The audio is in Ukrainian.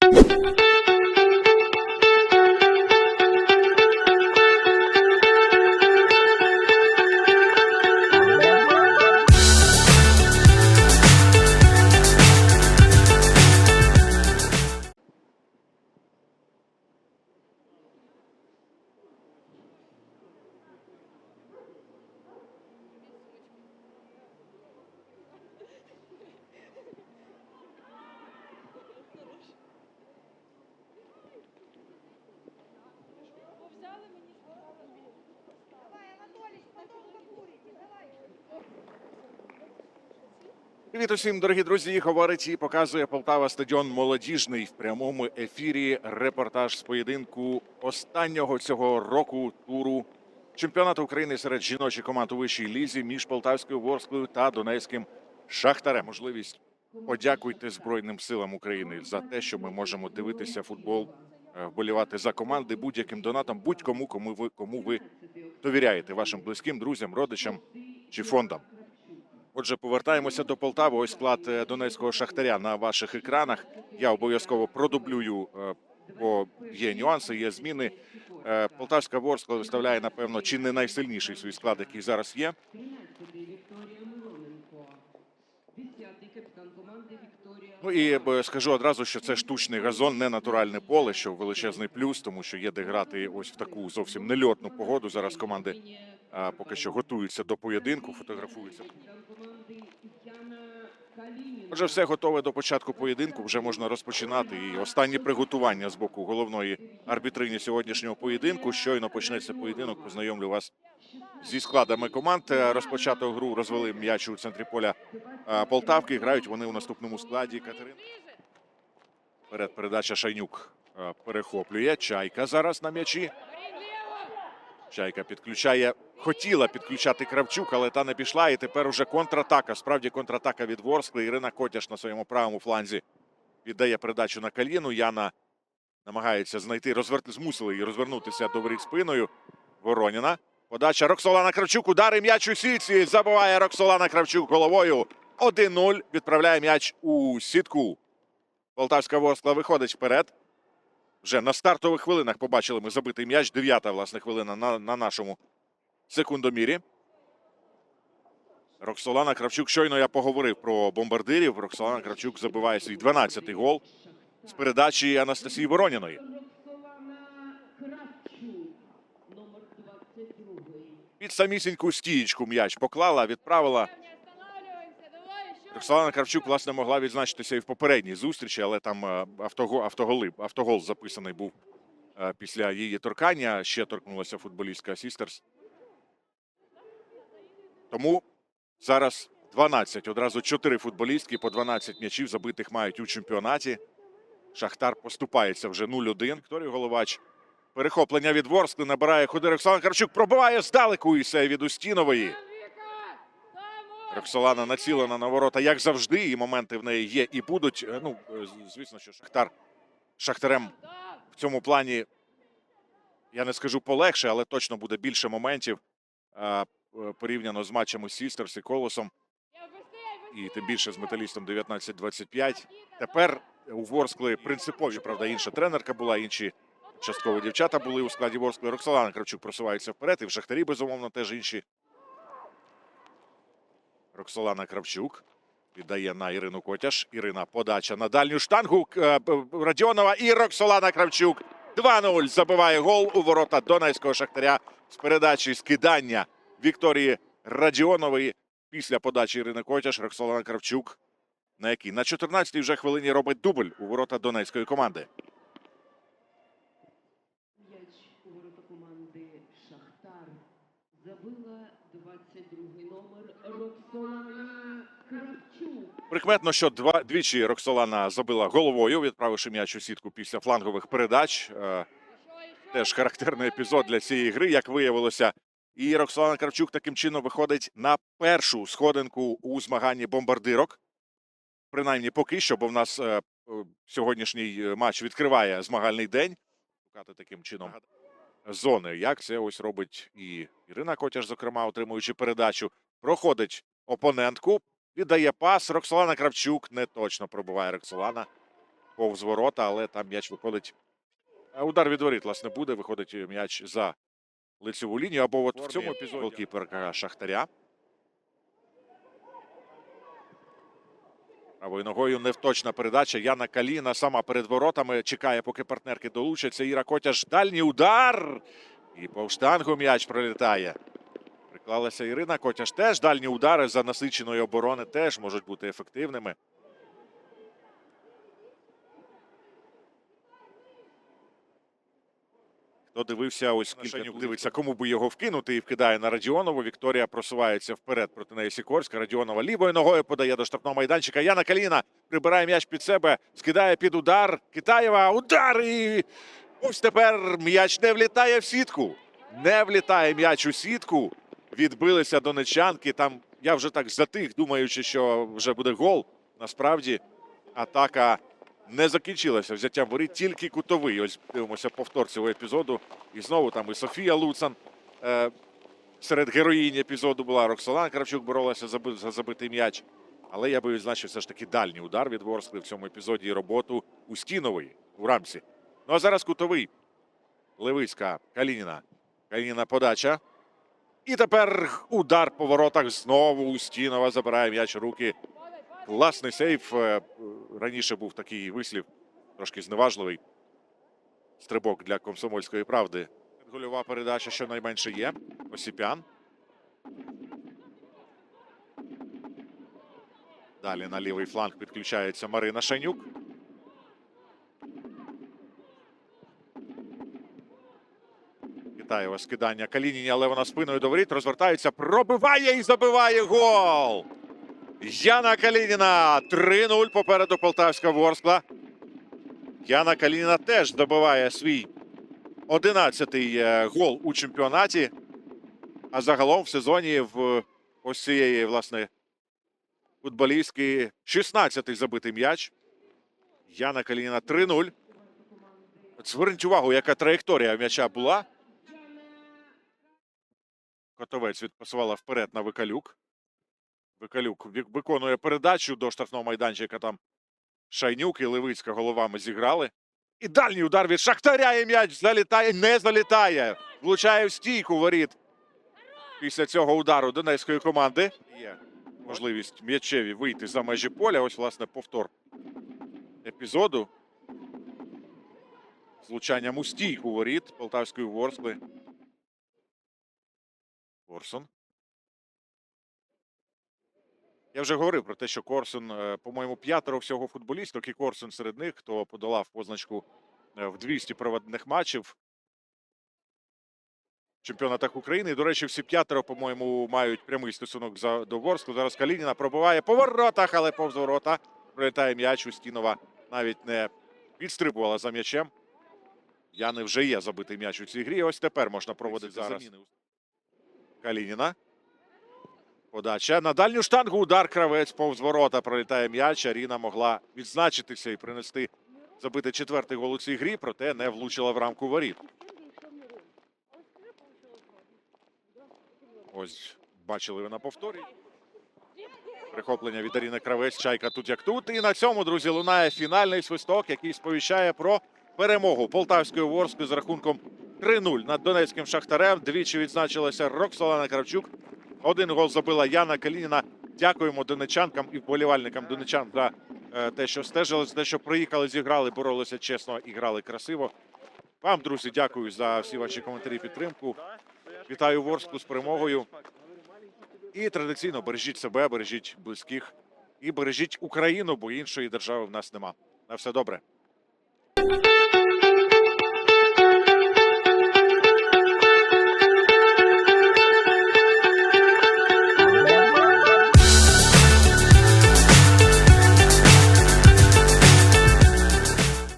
フフフフ。Привіт усім, дорогі друзі. Говорить і показує Полтава стадіон молодіжний в прямому ефірі. Репортаж з поєдинку останнього цього року туру чемпіонату України серед жіночих команд у вищій лізі між Полтавською Ворсклою та Донецьким Шахтарем. Можливість подякуйте Збройним силам України за те, що ми можемо дивитися футбол, е, вболівати за команди будь-яким донатом, будь-кому, кому ви кому ви довіряєте вашим близьким, друзям, родичам чи фондам. Отже, повертаємося до Полтави. Ось склад е, донецького шахтаря на ваших екранах. Я обов'язково продублюю, е, бо є нюанси, є зміни. Е, Полтавська Ворскла виставляє, напевно, чи не найсильніший свій склад, який зараз є. 13-й Вікторія Милоненко. 10-й капітан команди Вікторія. Ну і скажу одразу, що це штучний газон, не натуральне поле, що величезний плюс, тому що є де грати ось в таку зовсім нельотну погоду. Зараз команди поки що готуються до поєдинку, фотографуються. Капітан команди Яна Калініна. Отже, все готове до початку поєдинку. Вже можна розпочинати. І останні приготування з боку головної арбітрині сьогоднішнього поєдинку. Щойно почнеться поєдинок. Познайомлю вас зі складами команд. Е, Розпочато гру розвели м'яч у центрі поля е, Полтавки. Грають вони у наступному складі. Катерина. Перед передача Шайнюк е, перехоплює. Чайка зараз на м'ячі. Чайка підключає. Хотіла підключати Кравчук, але та не пішла. І тепер уже контратака. Справді контратака від Ворскли. Ірина Котяш на своєму правому фланзі віддає передачу на Каліну. Яна намагається знайти, розверти, змусили її розвернутися до воріт спиною. Вороніна. Подача Роксолана Кравчук. Удари м'яч у сітці. Забиває Роксолана Кравчук головою. 1-0. Відправляє м'яч у сітку. Полтавська Ворскла виходить вперед. Вже на стартових хвилинах побачили ми забитий м'яч. Дев'ята, власне, хвилина на, на нашому секундомірі. Роксолана Кравчук. Щойно я поговорив про бомбардирів. Роксолана Кравчук забиває свій 12-й гол з передачі Анастасії Вороніної. Роксолана Кравчук. Номер 22. Під самісіньку стієчку м'яч поклала, відправила. Роксолана Кравчук, власне, могла відзначитися і в попередній зустрічі, але там е, автого, автоголи, автогол записаний був е, після її торкання. Ще торкнулася футболістка Сістерс. Тому зараз 12. Одразу 4 футболістки по 12 м'ячів забитих мають у чемпіонаті. Шахтар поступається вже 0-1. Вікторій Головач. Перехоплення від Ворскли набирає ходи Роксолана Кравчук. Пробиває здалеку і це від Устінової. Роксолана націлена на ворота, як завжди, і моменти в неї є і будуть. Е, Ну, е, звісно, що Шахтар Шахтарем в цьому плані, я не скажу полегше, але точно буде більше моментів е, порівняно з матчами Сістерс і Колосом, і тим більше з металістом 19-25. Тепер у Ворскли принципові, правда, інша тренерка була, інші частково дівчата були у складі Ворскли. Роксолана Кравчук просувається вперед, і в Шахтарі, безумовно, теж інші. Роксолана Кравчук віддає на Ірину Котяш. Ірина подача на дальню штангу. Е, Радіонова і Роксолана Кравчук. 2-0 забиває гол у ворота Донецького Шахтаря з передачі скидання Вікторії Радіонової. Після подачі Ірини Котяш Роксолана Кравчук, на якій на 14-й вже хвилині робить дубль у ворота донецької команди. М'яч у ворота команди Шахтар. Забила 22 номер Роксолана Кравчук. Прикметно, що два двічі Роксолана забила головою, відправивши м'яч у сітку після флангових передач. Е, Теж характерний епізод для цієї гри, як виявилося. І Роксолана Кравчук таким чином виходить на першу сходинку у змаганні бомбардирок. Принаймні поки що, бо в нас е, е, сьогоднішній матч відкриває змагальний день. Шукати таким чином зони. Як це ось робить і Ірина Котяш, зокрема, отримуючи передачу. Проходить опонентку, віддає пас. Роксолана Кравчук не точно пробиває Роксолана. повз ворота, але там м'яч виходить. Удар від воріт, власне, буде. Виходить м'яч за лицеву лінію. Або от в цьому епізоді голкіперка Шахтаря. Правою ногою невточна передача. Яна Каліна сама перед воротами. Чекає, поки партнерки долучаться. Іра Котяш. Дальній удар. І по штангу м'яч пролітає. Приклалася Ірина Котяш. Теж дальні удари за насиченої оборони теж можуть бути ефективними. Хто дивився, ось кілька дивиться, кому би його вкинути і вкидає на Радіонову. Вікторія просувається вперед проти неї Сікорська. Радіонова лівою ногою подає до штрафного майданчика. Яна Каліна прибирає м'яч під себе, скидає під удар. Китаєва удар і ось тепер м'яч не влітає в сітку. Не влітає м'яч у сітку. Відбилися донечанки. Там я вже так затих, думаючи, що вже буде гол. Насправді атака не закінчилася взяттям воріт, тільки кутовий. Ось дивимося повтор цього епізоду. І знову там і Софія Луцан е, серед героїнь епізоду була. Роксолана Кравчук боролася за, за забитий м'яч. Але я би відзначив все ж таки дальній удар від Ворскли в цьому епізоді і роботу Устінової у рамці. Ну а зараз кутовий. Левицька, Калініна. Калініна подача. І тепер удар по воротах. Знову Устінова забирає м'яч руки. Класний сейф. Е, Раніше був такий вислів, трошки зневажливий. Стрибок для комсомольської правди. Гольова передача щонайменше є. Осіпян. Далі на лівий фланг підключається Марина Шанюк. Китаєва скидання Калініні, але вона спиною до воріт розвертається, пробиває і забиває гол. Яна Калініна 3-0 попереду Полтавська Ворскла. Яна Калініна теж добиває свій 11-й е, гол у чемпіонаті. А загалом в сезоні в ось цієї, власне, футболістки 16-й забитий м'яч. Яна Калініна 3-0. Зверніть увагу, яка траєкторія м'яча була. Котовець відпасувала вперед на Викалюк. Викалюк виконує передачу до штрафного майданчика. Там Шайнюк і Левицька головами зіграли. І дальній удар від Шахтаря і м'яч залітає, не залітає. Влучає в стійку воріт. Після цього удару донецької команди є можливість м'ячеві вийти за межі поля. Ось, власне, повтор епізоду. З влучанням у стійку воріт Полтавської Ворскли. Корсун. Я вже говорив про те, що Корсун, е, по-моєму, п'ятеро всього футболісток, і Корсун серед них, хто подолав позначку е, в 200 проведених матчів в чемпіонатах України. І, до речі, всі п'ятеро, по-моєму, мають прямий стосунок за, до Ворску. Зараз Калініна пробиває по воротах, але повз ворота пролітає м'яч. Устінова навіть не підстрибувала за м'ячем. Яни вже є забитий м'яч у цій грі. Ось тепер можна проводити зараз. Калініна. Подача на дальню штангу. Удар кравець повз ворота. Пролітає м'яч. Аріна могла відзначитися і принести забити четвертий гол у цій грі, проте не влучила в рамку воріт. Ось бачили ви на повторі. Прихоплення від Аріни Кравець. Чайка тут як тут. І на цьому, друзі, лунає фінальний свисток, який сповіщає про перемогу Полтавської Ворської з рахунком 3-0 над Донецьким Шахтарем. Двічі відзначилася Роксолана Кравчук. Один гол забила Яна Калініна. Дякуємо донечанкам і вболівальникам донечан за е, те, що стежили, за те, що приїхали, зіграли, боролися чесно і грали красиво. Вам, друзі, дякую за всі ваші коментарі і підтримку. Вітаю Ворсклу з перемогою. І традиційно бережіть себе, бережіть близьких і бережіть Україну, бо іншої держави в нас нема. На все добре.